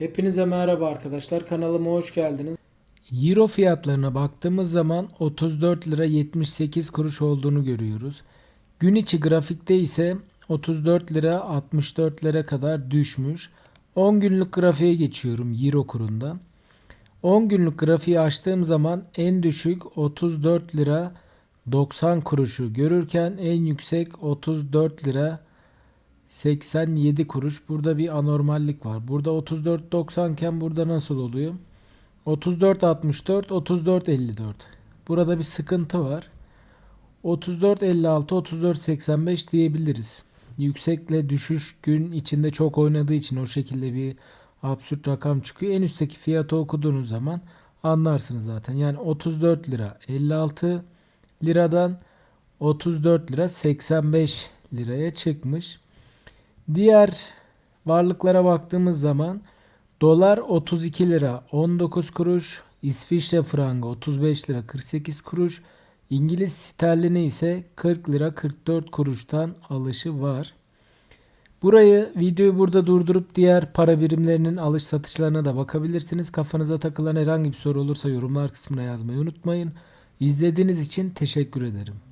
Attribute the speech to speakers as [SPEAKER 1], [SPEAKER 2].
[SPEAKER 1] Hepinize merhaba arkadaşlar. Kanalıma hoş geldiniz. Euro fiyatlarına baktığımız zaman 34 lira 78 kuruş olduğunu görüyoruz. Gün içi grafikte ise 34 lira 64 lira kadar düşmüş. 10 günlük grafiğe geçiyorum Euro kurunda. 10 günlük grafiği açtığım zaman en düşük 34 lira 90 kuruşu görürken en yüksek 34 lira 87 kuruş. Burada bir anormallik var. Burada 34.90 iken burada nasıl oluyor? 34.64, 34.54. Burada bir sıkıntı var. 34.56, 34.85 diyebiliriz. Yüksekle düşüş gün içinde çok oynadığı için o şekilde bir absürt rakam çıkıyor. En üstteki fiyatı okuduğunuz zaman anlarsınız zaten. Yani 34 lira 56 liradan 34 lira 85 liraya çıkmış. Diğer varlıklara baktığımız zaman dolar 32 lira 19 kuruş, İsviçre frangı 35 lira 48 kuruş, İngiliz sterlini ise 40 lira 44 kuruştan alışı var. Burayı videoyu burada durdurup diğer para birimlerinin alış satışlarına da bakabilirsiniz. Kafanıza takılan herhangi bir soru olursa yorumlar kısmına yazmayı unutmayın. İzlediğiniz için teşekkür ederim.